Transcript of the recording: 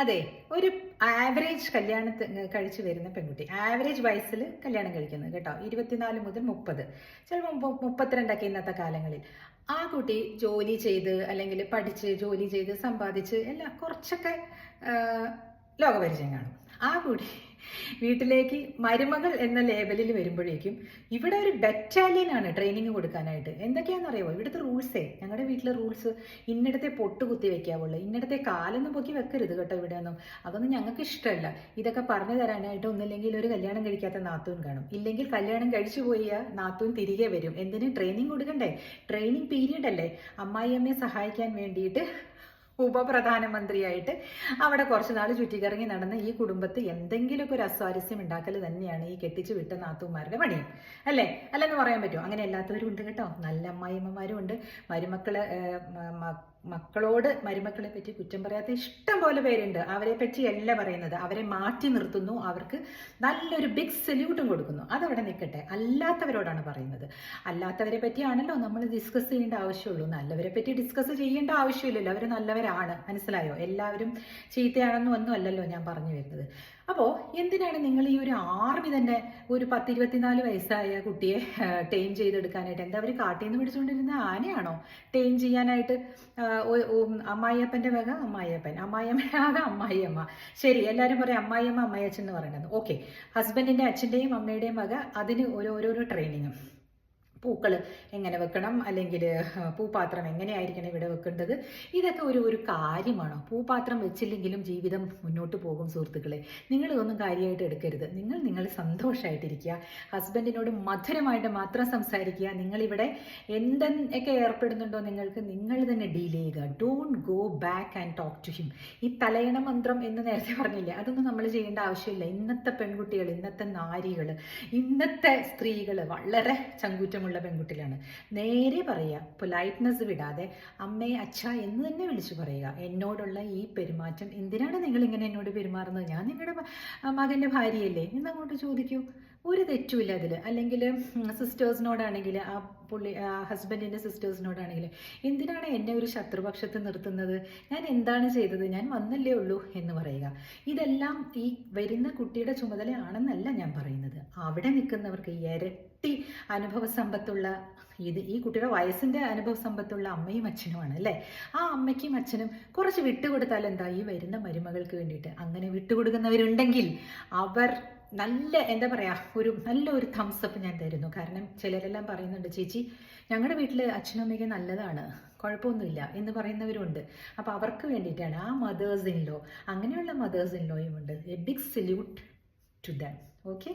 അതെ ഒരു ആവറേജ് കല്യാണത്തിന് കഴിച്ചു വരുന്ന പെൺകുട്ടി. ആവറേജ് വയസ്സിൽ കല്യാണം കഴിക്കുന്നത് കേട്ടോ. ഇരുപത്തിനാല് മുതൽ മുപ്പത്. ചിലപ്പോൾ മുപ്പ- മുപ്പത്തിരണ്ടൊക്കെ ഇന്നത്തെ കാലങ്ങളിൽ. ആ കുട്ടി ജോലി ചെയ്ത് അല്ലെങ്കിൽ പഠിച്ച് ജോലി ചെയ്ത് സമ്പാദിച്ച് എല്ലാം കുറച്ചൊക്കെ ലോകപരിചയം കാണും. ആ കുട്ടി വീട്ടിലേക്ക് മരുമകൾ എന്ന ലേബലിൽ വരുമ്പോഴേക്കും ഇവിടെ ഒരു ബറ്റാലിയൻ ആണ് ട്രെയിനിങ് കൊടുക്കാനായിട്ട്. എന്തൊക്കെയാണെന്നറിയാമോ ഇവിടുത്തെ റൂൾസേ ഞങ്ങളുടെ വീട്ടിലെ റൂൾസ് ഇന്നിടത്തെ പൊട്ട് കുത്തി വെക്കാവുള്ളൂ. ഇന്നിടത്തെ കാലൊന്നും പൊക്കി വെക്കരുത് കേട്ടോ ഇവിടെ ഒന്നും അതൊന്നും ഞങ്ങൾക്ക് ഇഷ്ടമല്ല. ഇതൊക്കെ പറഞ്ഞു തരാനായിട്ട് ഒന്നില്ലെങ്കിൽ ഒരു കല്യാണം കഴിക്കാത്ത നാത്തൂൻ കാണും. ഇല്ലെങ്കിൽ കല്യാണം കഴിച്ചു പോയ നാത്തൂൻ തിരികെ വരും. എന്തിന്? ട്രെയിനിങ് കൊടുക്കണ്ടേ? ട്രെയിനിങ് പീരീഡ് അല്ലേ? അമ്മായിയമ്മയെ സഹായിക്കാൻ വേണ്ടിയിട്ട് ഉപപ്രധാനമന്ത്രിയായിട്ട് അവിടെ കുറച്ച് നാൾ ചുറ്റിക്കറങ്ങി നടന്ന ഈ കുടുംബത്ത് എന്തെങ്കിലുമൊക്കെ ഒരു അസ്വാരസ്യം ഉണ്ടാക്കൽ തന്നെയാണ് ഈ കെട്ടിച്ചു വിട്ട നാത്തുമാരുടെ പണി. അല്ലേ? അല്ലെന്ന് പറയാൻ പറ്റുമോ അങ്ങനെ അല്ലാത്തവരും ഉണ്ട് കേട്ടോ. നല്ല അമ്മായിമ്മമാരും ഉണ്ട്. മരുമക്കൾ മക്കളോട് മരുമക്കളെ പറ്റി കുറ്റം പറയാത്ത ഇഷ്ടം പോലെ പേരുണ്ട്. അവരെ പറ്റി അല്ല പറയുന്നത്. അവരെ മാറ്റി നിർത്തുന്നു. അവർക്ക് നല്ലൊരു ബിഗ് സല്യൂട്ടും കൊടുക്കുന്നു. അതവിടെ നിൽക്കട്ടെ. അല്ലാത്തവരോടാണ് പറയുന്നത്. അല്ലാത്തവരെ പറ്റിയാണല്ലോ നമ്മൾ ഡിസ്കസ് ചെയ്യേണ്ട ആവശ്യമുള്ളൂ. നല്ലവരെ പറ്റി ഡിസ്കസ് ചെയ്യേണ്ട ആവശ്യമില്ലല്ലോ. അവർ നല്ലവരാണ്. മനസ്സിലായോ? എല്ലാവരും ചീത്തയാണെന്നും ഒന്നും അല്ലല്ലോ ഞാൻ പറഞ്ഞു വരുന്നത്. അപ്പോൾ എന്തിനാണ് നിങ്ങൾ ഈ ഒരു ആർമി തന്നെ ഒരു പത്ത് ഇരുപത്തിനാല് വയസ്സായ കുട്ടിയെ ടൈം ചെയ്തെടുക്കാനായിട്ട്? എന്താ അവർ കാട്ടിൽ നിന്ന് പിടിച്ചുകൊണ്ടിരുന്ന ആനയാണോ? ടൈം ചെയ്യാനായിട്ട് അമ്മായിയപ്പന്റെ വക അമ്മായിയപ്പൻ. അമ്മായിയമ്മ അമ്മായിയമ്മ. ശരി എല്ലാവരും പറയും അമ്മായിയമ്മ അമ്മായിയച്ഛൻ എന്ന് പറയുന്നത്. ഓക്കെ ഹസ്ബൻഡിന്റെ അച്ഛന്റെയും അമ്മയുടെയും വക അതിന് ഓരോരോരോ ട്രെയിനിങ്ങും പൂക്കൾ എങ്ങനെ വെക്കണം? അല്ലെങ്കിൽ പൂപാത്രം എങ്ങനെയായിരിക്കണം ഇവിടെ വെക്കേണ്ടത്? ഇതൊക്കെ ഒരു ഒരു കാര്യമാണ്? പൂപാത്രം വെച്ചില്ലെങ്കിലും ജീവിതം മുന്നോട്ട് പോകും സുഹൃത്തുക്കളെ. നിങ്ങൾ ഇതൊന്നും കാര്യമായിട്ട് എടുക്കരുത്. നിങ്ങൾ നിങ്ങൾ സന്തോഷമായിട്ടിരിക്കുക ഹസ്ബൻഡിനോട് മധുരമായിട്ട് മാത്രം സംസാരിക്കുക. നിങ്ങളിവിടെ എന്തൊക്കെ ഏർപ്പെടുന്നുണ്ടോ നിങ്ങൾക്ക് നിങ്ങൾ തന്നെ ഡീൽ ചെയ്യുക. Don't go back and talk to him ഈ തലയണ മന്ത്രം എന്ന് നേരത്തെ പറഞ്ഞില്ലേ അതൊന്നും നമ്മൾ ചെയ്യേണ്ട ആവശ്യമില്ല. ഇന്നത്തെ പെൺകുട്ടികൾ ഇന്നത്തെ നാരികൾ ഇന്നത്തെ സ്ത്രീകൾ വളരെ ചങ്കൂറ്റമുള്ള പെൺകുട്ടികളാണ്. നേരെ പറയുക പൊലൈറ്റ്നസ് വിടാതെ അമ്മയെ അച്ഛ എന്ന് തന്നെ വിളിച്ചു പറയുക. എന്നോടുള്ള ഈ പെരുമാറ്റം എന്തിനാണ് നിങ്ങൾ ഇങ്ങനെ എന്നോട് പെരുമാറുന്നത്? ഞാൻ നിങ്ങളുടെ മകന്റെ ഭാര്യയല്ലേ? എന്നങ്ങോട്ട് ചോദിക്കൂ. ഒരു തെറ്റുമില്ല അതിൽ അല്ലെങ്കിൽ സിസ്റ്റേഴ്സിനോടാണെങ്കിൽ ആ പുള്ളി ഹസ്ബൻഡിന്റെ സിസ്റ്റേഴ്സിനോടാണെങ്കിൽ എന്തിനാണ് എന്നെ ഒരു ശത്രുപക്ഷത്ത് നിർത്തുന്നത്? ഞാൻ എന്താണ് ചെയ്തത്? ഞാൻ വന്നല്ലേ ഉള്ളൂ എന്ന് പറയുക. ഇതെല്ലാം ഈ വരുന്ന കുട്ടിയുടെ ചുമതലയാണെന്നല്ല ഞാൻ പറയുന്നത്. അവിടെ നിൽക്കുന്നവർക്ക് ഇരട്ടി അനുഭവ സമ്പത്തുള്ള ഇത് ഈ കുട്ടിയുടെ വയസ്സിന്റെ അനുഭവ സമ്പത്തുള്ള അമ്മയും അച്ഛനുമാണ് അല്ലേ? ആ അമ്മയ്ക്കും അച്ഛനും കുറച്ച് വിട്ടുകൊടുത്താൽ എന്താ? ഈ വരുന്ന മരുമകൾക്ക് വേണ്ടിയിട്ട് അങ്ങനെ വിട്ടുകൊടുക്കുന്നവരുണ്ടെങ്കിൽ അവർ നല്ല എന്താ പറയാ ഒരു നല്ലൊരു അപ്പ് ഞാൻ തരുന്നു. കാരണം ചിലരെല്ലാം പറയുന്നുണ്ട് ചേച്ചി ഞങ്ങളുടെ വീട്ടിൽ അച്ഛനും അമ്മയ്ക്ക് നല്ലതാണ്. കുഴപ്പമൊന്നുമില്ല എന്ന് പറയുന്നവരുണ്ട്. അപ്പോൾ അവർക്ക് വേണ്ടിയിട്ടാണ് ആ മദേഴ്സ് ഇൻ ലോ അങ്ങനെയുള്ള മദേഴ്സ് ഇൻ ലോയും ഉണ്ട്. A big salute to them okay